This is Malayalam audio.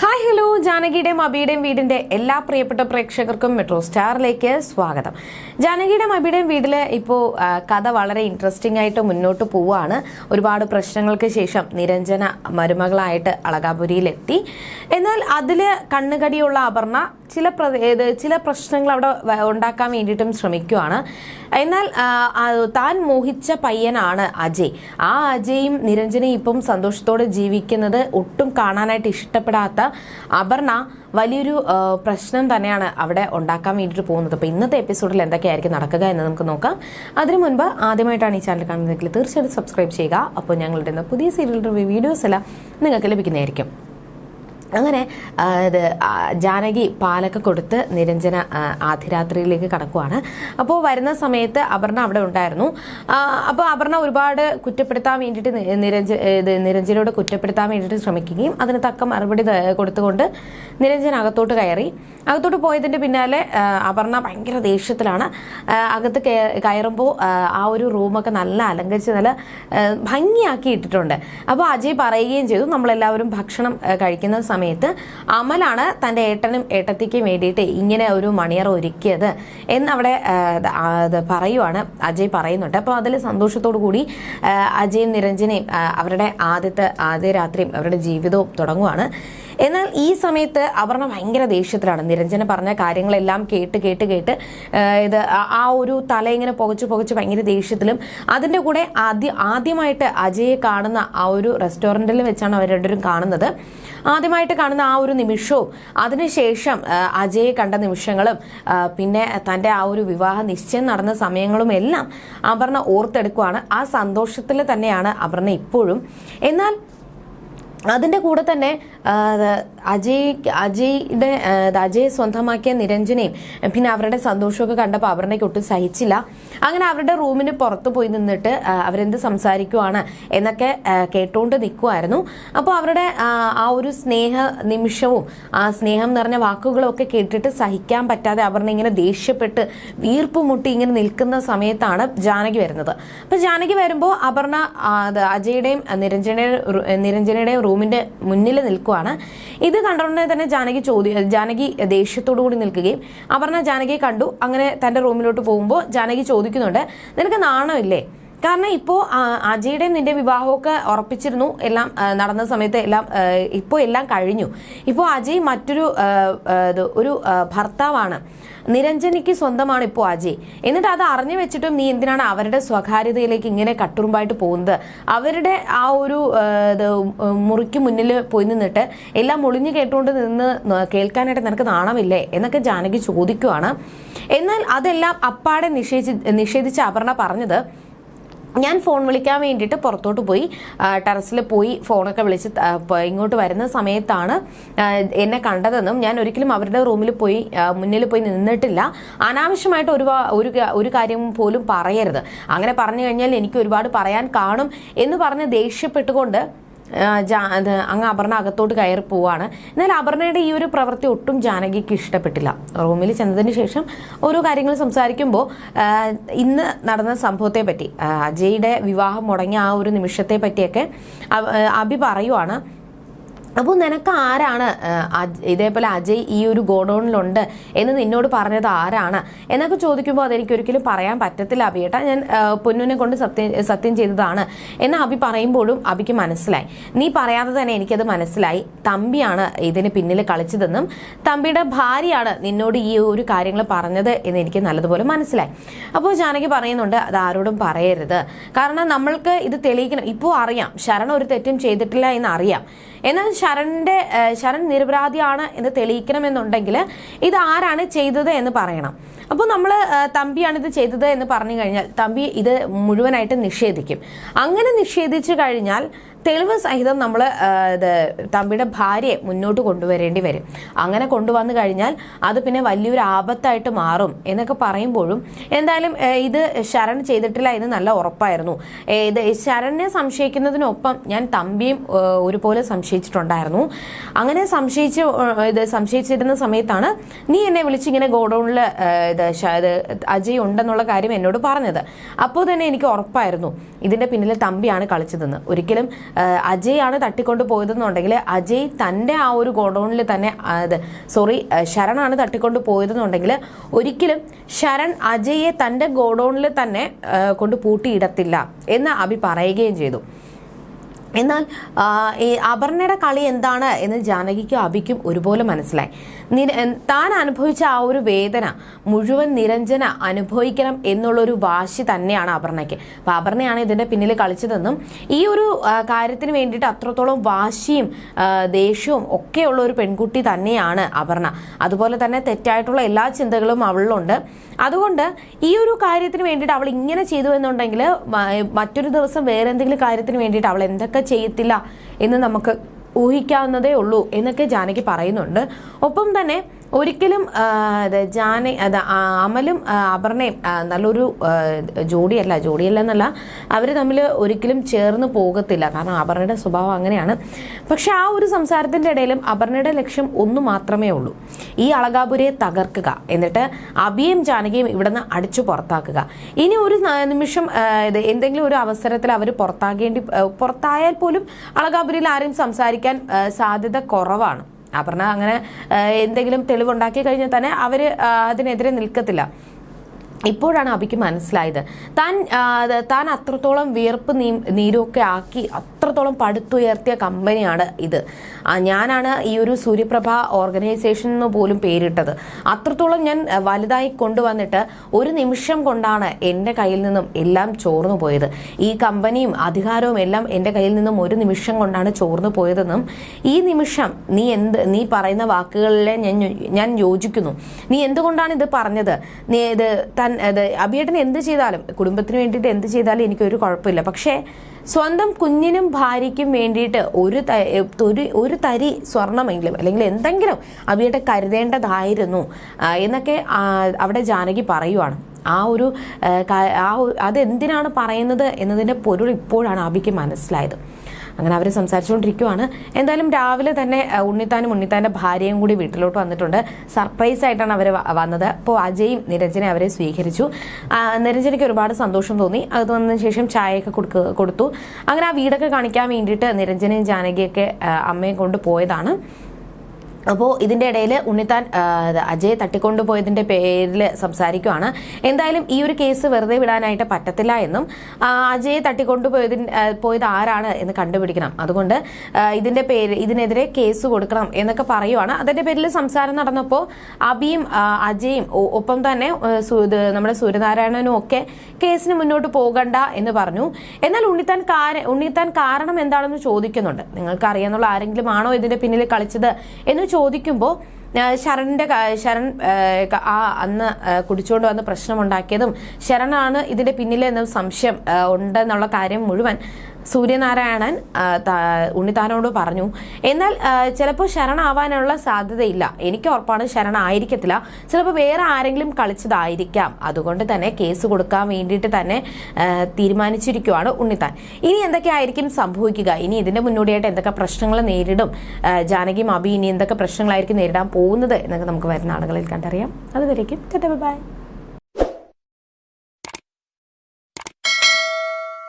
ഹായ് ഹലോ ജാനകിയുടെയും അബിയുടെയും വീടിന്റെ എല്ലാ പ്രിയപ്പെട്ട പ്രേക്ഷകർക്കും മെട്രോ സ്റ്റാറിലേക്ക് സ്വാഗതം. ജാനകിയുടെയും അബിയുടെയും വീട്ടിൽ ഇപ്പോൾ കഥ വളരെ ഇൻട്രസ്റ്റിംഗ് ആയിട്ട് മുന്നോട്ട് പോവുകയാണ് ഒരുപാട് പ്രശ്നങ്ങൾക്ക് ശേഷം നിരഞ്ജന മരുമകളായിട്ട് അളകാപുരിയിലെത്തി. എന്നാൽ അതിൽ കണ്ണുകടിയുള്ള അപർണ ചില ചില പ്രശ്നങ്ങൾ അവിടെ ഉണ്ടാക്കാൻ വേണ്ടിയിട്ടും ശ്രമിക്കുകയാണ് എന്നാൽ താൻ മോഹിച്ച പയ്യനാണ് അജയ്. ആ അജയും നിരഞ്ജനയും ഇപ്പം സന്തോഷത്തോടെ ജീവിക്കുന്നത് ഒട്ടും കാണാനായിട്ട് ഇഷ്ടപ്പെടാത്ത അപർണ വലിയൊരു പ്രശ്നം തന്നെയാണ് അവിടെ ഉണ്ടാക്കാൻ വേണ്ടിയിട്ട് പോകുന്നത്. അപ്പോൾ ഇന്നത്തെ എപ്പിസോഡിൽ എന്തൊക്കെയായിരിക്കും നടക്കുക എന്ന് നമുക്ക് നോക്കാം. അതിനു മുൻപ് ആദ്യമായിട്ടാണ് ഈ ചാനൽ കാണുന്നതെങ്കിൽ തീർച്ചയായിട്ടും സബ്സ്ക്രൈബ് ചെയ്യുക. അപ്പോൾ ഞങ്ങളുടെ പുതിയ റിവ്യൂ വീഡിയോസ് എല്ലാം നിങ്ങൾക്ക് ലഭിക്കുന്നതായിരിക്കും. അങ്ങനെ ഇത് ജാനകി പാലൊക്കെ കൊടുത്ത് നിരഞ്ജന ആധിരാത്രിയിലേക്ക് കടക്കുവാണ്. അപ്പോൾ വരുന്ന സമയത്ത് അപർണ അവിടെ ഉണ്ടായിരുന്നു. അപ്പോൾ അപർണ ഒരുപാട് കുറ്റപ്പെടുത്താൻ വേണ്ടിയിട്ട് നിരഞ്ജ ഇത് നിരഞ്ജനോട് കുറ്റപ്പെടുത്താൻ വേണ്ടിയിട്ട് ശ്രമിക്കുകയും അതിന് തക്ക മറുപടി കൊടുത്തുകൊണ്ട് നിരഞ്ജൻ അകത്തോട്ട് കയറി. അകത്തോട്ട് പോയതിന്റെ പിന്നാലെ അപർണ ഭയങ്കര ദേഷ്യത്തിലാണ്. അകത്ത് കയറുമ്പോൾ ആ, ഒരു റൂമൊക്കെ നല്ല അലങ്കരിച്ച് നല്ല ഭംഗിയാക്കി ഇട്ടിട്ടുണ്ട്. അപ്പോൾ അജയ് പറയുകയും ചെയ്തു നമ്മളെല്ലാവരും ഭക്ഷണം കഴിക്കുന്ന സമയത്ത് അമലാണ് തന്റെ ഏട്ടനും ഏട്ടത്തിക്കും വേണ്ടിയിട്ട് ഇങ്ങനെ ഒരു മണിയർ ഒരുക്കിയത് എന്നവിടെ പറയുവാണ് അജയ് പറയുന്നുണ്ട്. അപ്പോൾ അതിൽ സന്തോഷത്തോടു കൂടി അജയും നിരഞ്ജനയും അവരുടെ ആദ്യത്തെ ആദ്യ രാത്രിയും അവരുടെ ജീവിതവും തുടങ്ങുവാണ്. എന്നാൽ ഈ സമയത്ത് അപർണ ഭയങ്കര ദേഷ്യത്തിലാണ്. നിരഞ്ജന പറഞ്ഞ കാര്യങ്ങളെല്ലാം കേട്ട് കേട്ട് കേട്ട് ഇത് ആ- ഒരു തല ഇങ്ങനെ പുകച്ച് പുകച്ച് ഭയങ്കര ദേഷ്യത്തിലും അതിന്റെ കൂടെ ആദ്യ ആദ്യമായിട്ട് അജയെ കാണുന്ന ആ ഒരു റെസ്റ്റോറന്റിൽ വെച്ചാണ് അവർ രണ്ടുപേരും കാണുന്നത്. ആദ്യമായിട്ട് കാണുന്ന ആ ഒരു നിമിഷവും അതിനുശേഷം അജയെ കണ്ട നിമിഷങ്ങളും പിന്നെ തന്റെ ആ ഒരു വിവാഹ നിശ്ചയം നടന്ന സമയങ്ങളും എല്ലാം അപർണ ഓർത്തെടുക്കുവാണ്. ആ സന്തോഷത്തിൽ തന്നെയാണ് അപർണ ഇപ്പോഴും. എന്നാൽ അതിന്റെ കൂടെ തന്നെ അജയ് അജയുടെ അജയ് സ്വന്തമാക്കിയ നിരഞ്ജനയും പിന്നെ അവരുടെ സന്തോഷമൊക്കെ കണ്ടപ്പോൾ അപർണയ്ക്ക് ഒട്ടും സഹിച്ചില്ല. അങ്ങനെ അവരുടെ റൂമിന് പുറത്ത് പോയി നിന്നിട്ട് അവരെന്ത് സംസാരിക്കുവാണ് എന്നൊക്കെ കേട്ടുകൊണ്ട് നിൽക്കുമായിരുന്നു അപ്പോൾ അവരുടെ ആ, ഒരു സ്നേഹ നിമിഷവും ആ സ്നേഹം നിറഞ്ഞ വാക്കുകളും ഒക്കെ കേട്ടിട്ട് സഹിക്കാൻ പറ്റാതെ അപർണ ഇങ്ങനെ ദേഷ്യപ്പെട്ട് വീർപ്പ് മുട്ടി ഇങ്ങനെ നിൽക്കുന്ന സമയത്താണ് ജാനകി വരുന്നത്. അപ്പോൾ ജാനകി വരുമ്പോൾ അപർണ അജയുടെയും നിരഞ്ജനയുടെ റൂ- റൂമിന്റെ മുന്നിൽ നിൽക്കുവാണ്. ഇത് കണ്ടോടനെ തന്നെ ജാനകി ചോദ്യ ജാനകി ദേഷ്യത്തോടു കൂടി നിൽക്കുകയും അപർണ ജാനകിയെ കണ്ടു. അങ്ങനെ തന്റെ റൂമിലോട്ട് പോകുമ്പോൾ ജാനകി ചോദിക്കുന്നുണ്ട് നിനക്ക് നാണമില്ലേ? കാരണം ഇപ്പോൾ അജയുടെയും നിന്റെ വിവാഹമൊക്കെ ഉറപ്പിച്ചിരുന്നു. എല്ലാം നടന്ന സമയത്ത് എല്ലാം ഇപ്പോൾ എല്ലാം കഴിഞ്ഞു. ഇപ്പോൾ അജയ് മറ്റൊരു ഒരു ഭർത്താവാണ്. നിരഞ്ജനിക്ക് സ്വന്തമാണ് ഇപ്പോൾ അജയ് എന്നിട്ട് അത് അറിഞ്ഞു വെച്ചിട്ടും നീ എന്തിനാണ് അവരുടെ സ്വകാര്യതയിലേക്ക് ഇങ്ങനെ കട്ടുറുമ്പായിട്ട് പോകുന്നത്? അവരുടെ ആ ഒരു മുറിക്ക് മുന്നിൽ പോയി നിന്നിട്ട് എല്ലാം ഒളിഞ്ഞു കേട്ടുകൊണ്ട് നിന്ന് കേൾക്കാനായിട്ട് നിനക്ക് നാണമില്ലേ? എന്നൊക്കെ ജാനകി ചോദിക്കുവാണ്. എന്നാൽ അതെല്ലാം അപ്പാടെ നിഷേധി നിഷേധിച്ച അപർണ പറഞ്ഞത് ഞാൻ ഫോൺ വിളിക്കാൻ വേണ്ടിയിട്ട് പുറത്തോട്ട് പോയി ടെറസിൽ പോയി ഫോണൊക്കെ വിളിച്ച് ഇങ്ങോട്ട് വരുന്ന സമയത്താണ് എന്നെ കണ്ടതെന്നും ഞാൻ ഒരിക്കലും അവരുടെ റൂമിൽ പോയി മുന്നിൽ പോയി നിന്നിട്ടില്ല. അനാവശ്യമായിട്ട് ഒരു ഒരു ഒരു കാര്യം പോലും പറയരുത്. അങ്ങനെ പറഞ്ഞു കഴിഞ്ഞാൽ എനിക്ക് ഒരുപാട് പറയാൻ കാണും എന്ന് പറഞ്ഞ് ദേഷ്യപ്പെട്ടുകൊണ്ട് അങ്ങ് അപർണ അകത്തോട്ട് കയറി പോവാണ്. എന്നാൽ അപർണയുടെ ഈ ഒരു പ്രവൃത്തി ഒട്ടും ജാനകിക്ക് ഇഷ്ടപ്പെട്ടില്ല. റൂമിൽ ചെന്നതിന് ശേഷം ഓരോ കാര്യങ്ങൾ സംസാരിക്കുമ്പോൾ ഇന്ന് നടന്ന സംഭവത്തെ പറ്റി അജയുടെ വിവാഹം മുടങ്ങിയ ആ ഒരു നിമിഷത്തെ പറ്റിയൊക്കെ അഭി പറയുവാണ്. അപ്പോൾ നിനക്ക് ആരാണ് ഇതേപോലെ അജയ് ഈ ഒരു ഗോഡൗണിലുണ്ട് എന്ന് നിന്നോട് പറഞ്ഞത് ആരാണ്? എന്നൊക്കെ ചോദിക്കുമ്പോൾ അതെനിക്ക് ഒരിക്കലും പറയാൻ പറ്റത്തില്ല അഭിയേട്ട. ഞാൻ പൊന്നുവിനെ കൊണ്ട് സത്യം സത്യം ചെയ്തതാണ് എന്ന് അഭി പറയുമ്പോഴും അഭിക്ക് മനസ്സിലായി. നീ പറയാതെ തന്നെ എനിക്കത് മനസ്സിലായി. തമ്പിയാണ് ഇതിന് പിന്നിൽ കളിച്ചതെന്നും തമ്പിയുടെ ഭാര്യയാണ് നിന്നോട് ഈ ഒരു കാര്യങ്ങൾ പറഞ്ഞത് എന്ന് എനിക്ക് നല്ലതുപോലെ മനസ്സിലായി. അപ്പോൾ ജാനകി പറയുന്നുണ്ട് അത് ആരോടും പറയരുത്. കാരണം നമ്മൾക്ക് ഇത് തെളിയിക്കണം. ഇപ്പോൾ അറിയാം. ശരണ ഒരു തെറ്റും ചെയ്തിട്ടില്ല എന്ന് അറിയാം. എന്നാൽ ശരണിന്റെ ശരൺ നിരപരാധിയാണ് എന്ന് തെളിയിക്കണമെന്നുണ്ടെങ്കിൽ ഇത് ആരാണ് ചെയ്തത് എന്ന് പറയണം. അപ്പോൾ നമ്മൾ തമ്പിയാണ് ഇത് ചെയ്തത് എന്ന് പറഞ്ഞു കഴിഞ്ഞാൽ തമ്പി ഇത് മുഴുവനായിട്ട് നിഷേധിക്കും. അങ്ങനെ നിഷേധിച്ചു കഴിഞ്ഞാൽ തെളിവ് സഹിതം നമ്മൾ ഇത് തമ്പിയുടെ ഭാര്യയെ മുന്നോട്ട് കൊണ്ടുവരേണ്ടി വരും. അങ്ങനെ കൊണ്ടുവന്നു കഴിഞ്ഞാൽ അത് പിന്നെ വലിയൊരു ആപത്തായിട്ട് മാറും എന്നൊക്കെ പറയുമ്പോഴും എന്തായാലും ഇത് ശരൺ ചെയ്തിട്ടില്ല എന്ന് നല്ല ഉറപ്പായിരുന്നു. ഇത് ശരണിനെ സംശയിക്കുന്നതിനൊപ്പം ഞാൻ തമ്പിയും ഒരുപോലെ സംശയിച്ചിട്ടുണ്ടായിരുന്നു. അങ്ങനെ സംശയിച്ച് ഇത് സംശയിച്ചിരുന്ന സമയത്താണ് നീ എന്നെ വിളിച്ചിങ്ങനെ ഗോഡൌണിൽ ഇത് അജയ് ഉണ്ടെന്നുള്ള കാര്യം എന്നോട് പറഞ്ഞത്. അപ്പോൾ തന്നെ എനിക്ക് ഉറപ്പായിരുന്നു. ഇതിന്റെ പിന്നിൽ തമ്പിയാണ് കളിച്ചതെന്ന്. ഒരിക്കലും അജയ് ആണ് തട്ടിക്കൊണ്ട് പോയതെന്നുണ്ടെങ്കിൽ അജയ് തന്റെ ആ ഒരു ഗോഡൗണിൽ തന്നെ സോറി ശരണാണ് തട്ടിക്കൊണ്ട് പോയതെന്നുണ്ടെങ്കിൽ ഒരിക്കലും ശരൺ അജയെ തന്റെ ഗോഡൗണിൽ തന്നെ കൊണ്ട് പൂട്ടിയിടത്തില്ല എന്ന് അഭി പറയുകയും ചെയ്തു. എന്നാൽ ഈ അപർണയുടെ കളി എന്താണ് എന്ന് ജാനകിക്കും അഭിക്കും ഒരുപോലെ മനസ്സിലായി. താൻ അനുഭവിച്ച ആ ഒരു വേദന മുഴുവൻ നിരഞ്ജന അനുഭവിക്കണം എന്നുള്ളൊരു വാശി തന്നെയാണ് അപർണയ്ക്ക്. അപ്പം അപർണയാണ് ഇതിന്റെ പിന്നിൽ കളിച്ചതെന്നും ഈ ഒരു കാര്യത്തിന് വേണ്ടിയിട്ട് അത്രത്തോളം വാശിയും ദേഷ്യവും ഒക്കെയുള്ള ഒരു പെൺകുട്ടി തന്നെയാണ് അപർണ. അതുപോലെ തന്നെ തെറ്റായിട്ടുള്ള എല്ലാ ചിന്തകളും അവളിലുണ്ട്. അതുകൊണ്ട് ഈ ഒരു കാര്യത്തിന് വേണ്ടിയിട്ട് അവൾ ഇങ്ങനെ ചെയ്തു എന്നുണ്ടെങ്കിൽ മറ്റൊരു ദിവസം വേറെ എന്തെങ്കിലും കാര്യത്തിന് വേണ്ടിയിട്ട് അവൾ എന്തൊക്കെ ചെയ്യത്തില്ല എന്ന് നമുക്ക് ഊഹിക്കാവുന്നതേ ഉള്ളൂ എന്നൊക്കെ ജാനകി പറയുന്നുണ്ട്. ഒപ്പം തന്നെ ഒരിക്കലും ജാന അത് അമലും അപർണയും നല്ലൊരു ജോഡിയല്ല ജോഡിയല്ല എന്നല്ല അവർ തമ്മിൽ ഒരിക്കലും ചേർന്ന് പോകത്തില്ല. കാരണം അപർണയുടെ സ്വഭാവം അങ്ങനെയാണ്. പക്ഷെ ആ ഒരു സംസാരത്തിന്റെ ഇടയിലും അപർണയുടെ ലക്ഷ്യം ഒന്ന് മാത്രമേ ഉള്ളൂ. ഈ അളകാപുരയെ തകർക്കുക. എന്നിട്ട് അബിയും ജാനകിയും ഇവിടുന്ന് അടിച്ചു പുറത്താക്കുക. ഇനി ഒരു നിമിഷം എന്തെങ്കിലും ഒരു അവസരത്തിൽ അവർ പുറത്താകേണ്ടി പുറത്തായാൽ പോലും അളകാപുരയിൽ ആരും സംസാരിക്കാൻ സാധ്യത കുറവാണ്. അപർണ അങ്ങനെ എന്തെങ്കിലും തെളിവുണ്ടാക്കി കഴിഞ്ഞാൽ തന്നെ അവർ അതിനെതിരെ നിൽക്കത്തില്ല. ഇപ്പോഴാണ് അബിക്ക് മനസ്സിലായത്. താൻ താൻ അത്രത്തോളം വിയർപ്പ് നീ നീരൊക്കെ ആക്കി അത്രത്തോളം പടുത്തുയർത്തിയ കമ്പനിയാണ് ഇത്. ഞാനാണ് ഈ ഒരു സൂര്യപ്രഭ ഓർഗനൈസേഷൻ എന്ന് പോലും പേരിട്ടത്. അത്രത്തോളം ഞാൻ വലുതായി കൊണ്ടുവന്നിട്ട് ഒരു നിമിഷം കൊണ്ടാണ് എന്റെ കയ്യിൽ നിന്നും എല്ലാം ചോർന്നു പോയത്. ഈ കമ്പനിയും അധികാരവും എല്ലാം എന്റെ കയ്യിൽ നിന്നും ഒരു നിമിഷം കൊണ്ടാണ് ചോർന്നു പോയതെന്നും ഈ നിമിഷം നീ എന്ത് നീ പറയുന്ന വാക്കുകളിലെ ഞാൻ ഞാൻ യോജിക്കുന്നു. നീ എന്തുകൊണ്ടാണ് ഇത് പറഞ്ഞത്? നീ ഇത് തൻ അത് അഭിയേട്ടൻ എന്ത് ചെയ്താലും കുടുംബത്തിന് വേണ്ടിയിട്ട് എന്ത് ചെയ്താലും എനിക്കൊരു കുഴപ്പമില്ല. പക്ഷേ സ്വന്തം കുഞ്ഞിനും ഭാര്യയ്ക്കും വേണ്ടിയിട്ട് ഒരു ഒരു ഒരു തരി സ്വർണമെങ്കിലും അല്ലെങ്കിൽ എന്തെങ്കിലും അഭിയേട്ടൻ കരുതേണ്ടതായിരുന്നു എന്നൊക്കെ അവിടെ ജാനകി പറയുവാണ്. ആ ഒരു ആ, അതെന്തിനാണ് പറയുന്നത് എന്നതിന്റെ പൊരുൾ ഇപ്പോഴാണ് അഭിക്ക് മനസ്സിലായത്. അങ്ങനെ അവർ സംസാരിച്ചുകൊണ്ടിരിക്കുവാണ് എന്തായാലും രാവിലെ തന്നെ ഉണ്ണിത്താനും ഉണ്ണിത്താന്റെ ഭാര്യയും കൂടി വീട്ടിലോട്ട് വന്നിട്ടുണ്ട്. സർപ്രൈസ് ആയിട്ടാണ് അവർ വന്നത്. അപ്പോൾ അജയും നിരഞ്ജനെ അവരെ സ്വീകരിച്ചു. നിരഞ്ജനയ്ക്ക് ഒരുപാട് സന്തോഷം തോന്നി. അത് വന്നതിന് ശേഷം ചായയൊക്കെ കൊടുക്ക കൊടുത്തു. അങ്ങനെ ആ വീടൊക്കെ കാണിക്കാൻ വേണ്ടിയിട്ട് നിരഞ്ജനയും ജാനകിയൊക്കെ അമ്മയെ കൊണ്ട് പോയതാണ്. അപ്പോൾ ഇതിന്റെ ഇടയിൽ ഉണ്ണിത്താൻ അജയ് തട്ടിക്കൊണ്ടുപോയതിന്റെ പേരിൽ സംസാരിക്കുവാണ്. എന്തായാലും ഈ ഒരു കേസ് വെറുതെ വിടാനായിട്ട് പറ്റത്തില്ല എന്നും അജയ് തട്ടിക്കൊണ്ടുപോയതിന് ആ, പോയത് ആരാണ് എന്ന് കണ്ടുപിടിക്കണം. അതുകൊണ്ട് ഇതിന്റെ പേര് ഇതിനെതിരെ കേസ് കൊടുക്കണം എന്നൊക്കെ പറയുവാണ്. അതിന്റെ പേരിൽ സംസാരം നടന്നപ്പോൾ അബിയും അജയും ഒപ്പം തന്നെ നമ്മുടെ സൂര്യനാരായണനും ഒക്കെ കേസിന് മുന്നോട്ട് പോകണ്ട എന്ന് പറഞ്ഞു. എന്നാൽ ഉണ്ണിത്താൻ ഉണ്ണിത്താൻ കാരണം എന്താണെന്ന് ചോദിക്കുന്നുണ്ട്. നിങ്ങൾക്ക് അറിയാന്നുള്ള ആരെങ്കിലും ആണോ ഇതിന്റെ പിന്നിൽ കളിച്ചത് എന്ന് ചോദിക്കുമ്പോൾ ശരണിന്റെ ശരൺ ആ, അന്ന് കുടിച്ചുകൊണ്ട് വന്ന് പ്രശ്നമുണ്ടാക്കിയതും ശരണാണ് ഇതിന്റെ എന്ന സംശയം ഉണ്ടെന്നുള്ള കാര്യം മുഴുവൻ സൂര്യനാരായണൻ ഉണ്ണിത്താനോട് പറഞ്ഞു എന്നാൽ ചിലപ്പോൾ ശരണാവാനുള്ള സാധ്യതയില്ല. എനിക്ക് ഉറപ്പാണ് ശരണായിരിക്കത്തില്ല. ചിലപ്പോൾ വേറെ ആരെങ്കിലും കളിച്ചതായിരിക്കാം. അതുകൊണ്ട് തന്നെ കേസ് കൊടുക്കാൻ വേണ്ടിയിട്ട് തന്നെ തീരുമാനിച്ചിരിക്കുവാണ് ഉണ്ണിത്താൻ. ഇനി എന്തൊക്കെയായിരിക്കും സംഭവിക്കുക? ഇനി ഇതിന്റെ മുന്നോടിയായിട്ട് എന്തൊക്കെ പ്രശ്നങ്ങൾ നേരിടും? ജാനകി അബി ഇനി എന്തൊക്കെ പ്രശ്നങ്ങളായിരിക്കും നേരിടാൻ പോകുന്നത്? എന്നൊക്കെ നമുക്ക് വരുന്ന ആളുകളിൽ കണ്ടറിയാം. അതുവരേക്കും ബൈ.